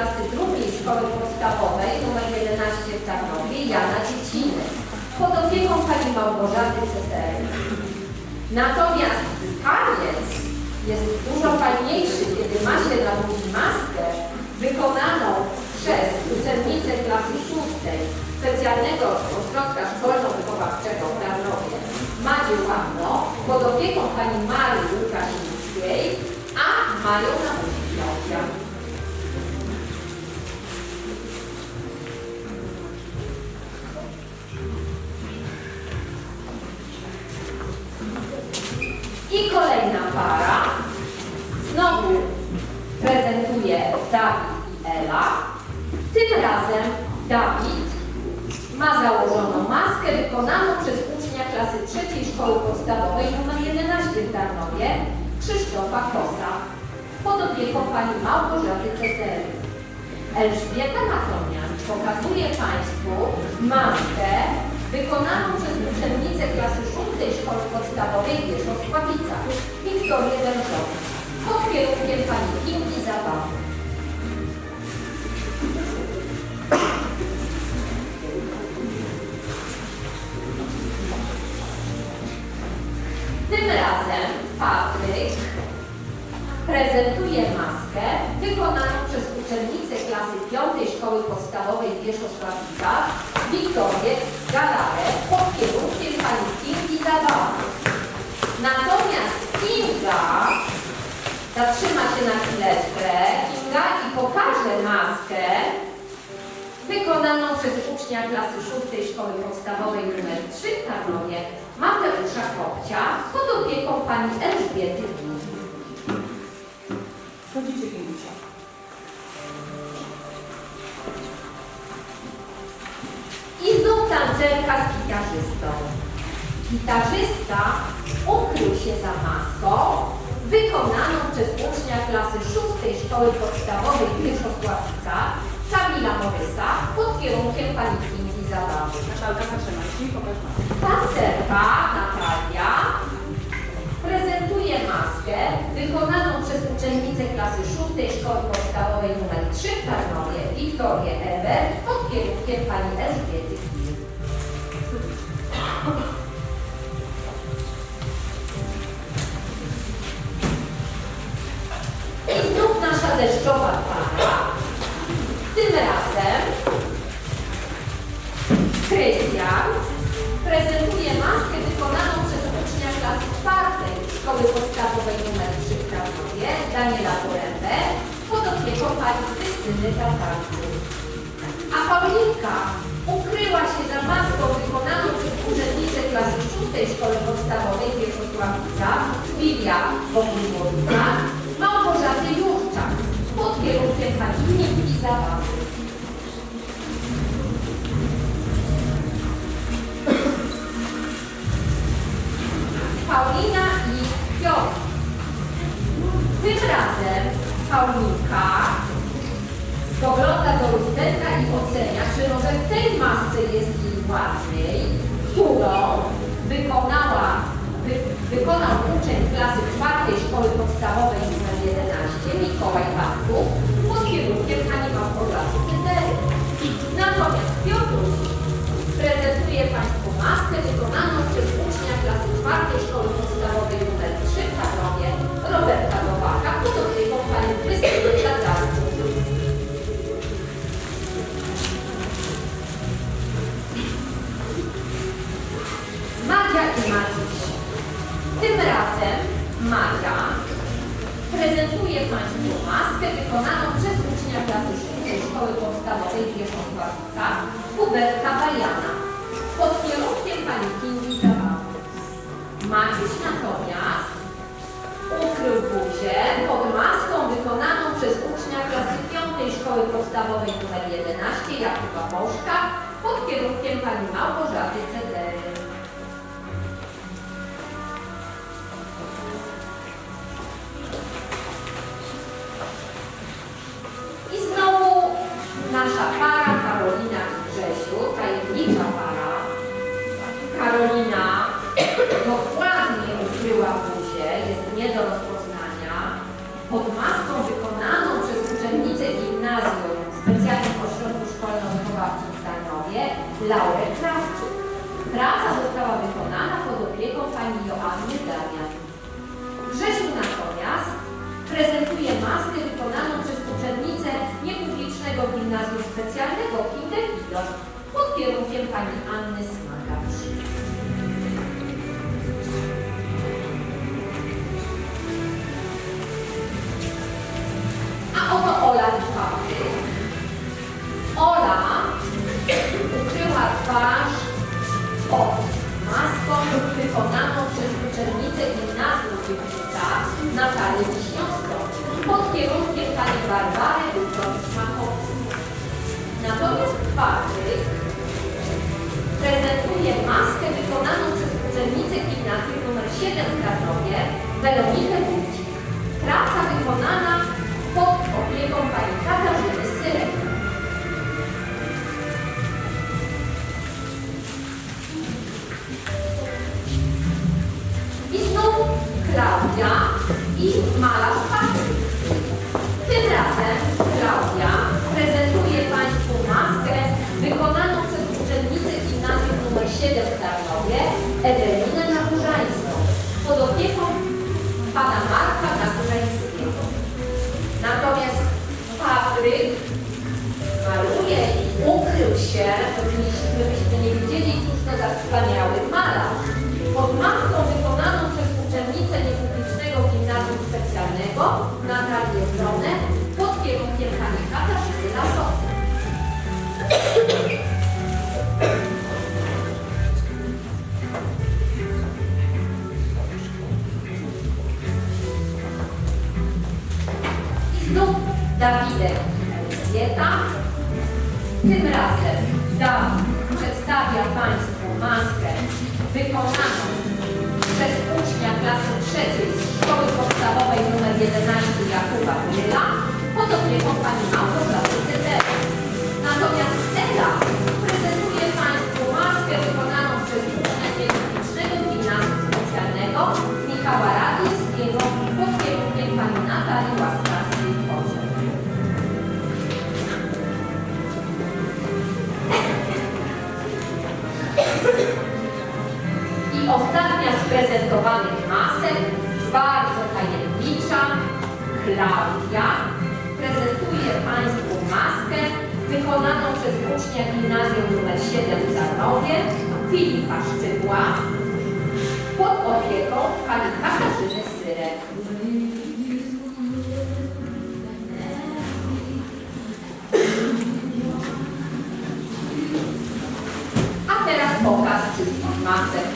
klasy drugiej szkoły podstawowej nr 11 w Tarnowie Jana Dzieciny pod opieką pani Małgorzaty Cetery. Natomiast taniec jest dużo fajniejszy, kiedy ma się na buzi maskę wykonaną przez uczennicę klasy szóstej specjalnego ośrodka szkolno-wychowawczego w Tarnowie Madziu Panno pod opieką pani Marii Łukaszyńskiej, a mają na kolejna para. Znowu prezentuje Dawid i Ela. Tym razem Dawid ma założoną maskę wykonaną przez ucznia klasy trzeciej szkoły podstawowej nr 11 w Tarnowie, Krzysztofa Kosa, pod opieką pani Małgorzaty Cetery. Elżbieta natomiast pokazuje Państwu maskę wykonaną przez uczennicę klasy szóstej szkoły podstawowej w Wierzchosławicach, Wiktorię Dężowicz, pod kierunkiem pani Kingi Zabawy. Tym razem Patryk prezentuje maskę wykonaną przez uczennicę klasy piątej szkoły podstawowej w Wierzchosławicach, Wiktorię Galarę, pod ucznia klasy szóstej szkoły podstawowej nr 3 w Tarnowie, Mateusza Kopcia, pod opieką pani Elżbiety Gmin. Chodzicie Kingusia. I znów tancerka z gitarzystą. Gitarzysta ukrył się za maską wykonaną przez ucznia klasy szóstej szkoły podstawowej maskę wykonaną przez uczennicę klasy szóstej szkoły podstawowej nr 3 w Tarnowie, Wiktorię Eber, pod kierunkiem pani Elżbiety Gil. I znów nasza deszczowa Daniela Porębę, pod opieką pani Krystyny Tatarczyk. A Paulinka ukryła się za maską wykonaną przez urzędnicę klasy szóstej Szkoły Podstawowej w Wierzchosławicach, Lilia Bogumiłowica, Małgorzaty Paulinka spogląda do lusterka i ocenia, czy może w tej masce jest jej łatwiej, którą wykonała, wy, wykonał uczeń klasy czwartej szkoły podstawowej nr 11 Mikołaj Bartków Wierzchosławicach, Huberta Bajana, pod kierunkiem pani Kingi Zabawy. Maciuś natomiast ukrył buzię pod maską wykonaną przez ucznia klasy 5 Szkoły Podstawowej nr 11 Jakuba Bożka, pod kierunkiem pani Małgorzaty Cedery. Nasza para inna para, Karolina, dokładnie ukryła buzię, jest nie do rozpoznania, pod maską wykonaną przez uczennicę gimnazjum w specjalnym ośrodku szkolnym chyba w Kinsdanowie, Laurę Krawczyk. Praca została wykonana pod opieką pani Joanny Damian. Grzesiu natomiast prezentuje maskę wykonaną przez uczennicę niepublicznego gimnazjum specjalnego Kinder Widok pod kierunkiem pani Anny Smagacz. A oto Ola Patryk. Ola ukryła twarz pod maską wykonaną przez uczennicę gimnazjum Gliwica Natalię Wiśniowską pod kierunkiem pani Barbary Wójtowicz-Machowskiej. Natomiast Patryk prezentuje maskę wykonaną przez uczennicę gimnazjum nr 7 w Krakowie Weronikę Wójcik. Praca wykonana pod opieką pani Katarzyny Syrek. I znów Klaudia i malarz Patryk. Specjalnego Natalię Stronę pod kierunkiem pani Katarzyny Lasowej. I znów Dawidek Elżbieta. Tym razem Dawid przedstawia Państwu maskę wykonaną przez ucznia klasy trzeciej Szkoły Podstawowej nr 11 Jakuba Gryla pod opieką pani Małgorzaty ucznia gimnazjum nr 7 w Tarnowie, Filipa Szczypła, pod opieką pani Katarzyny Syrek. A teraz pokaz wszystkich masek.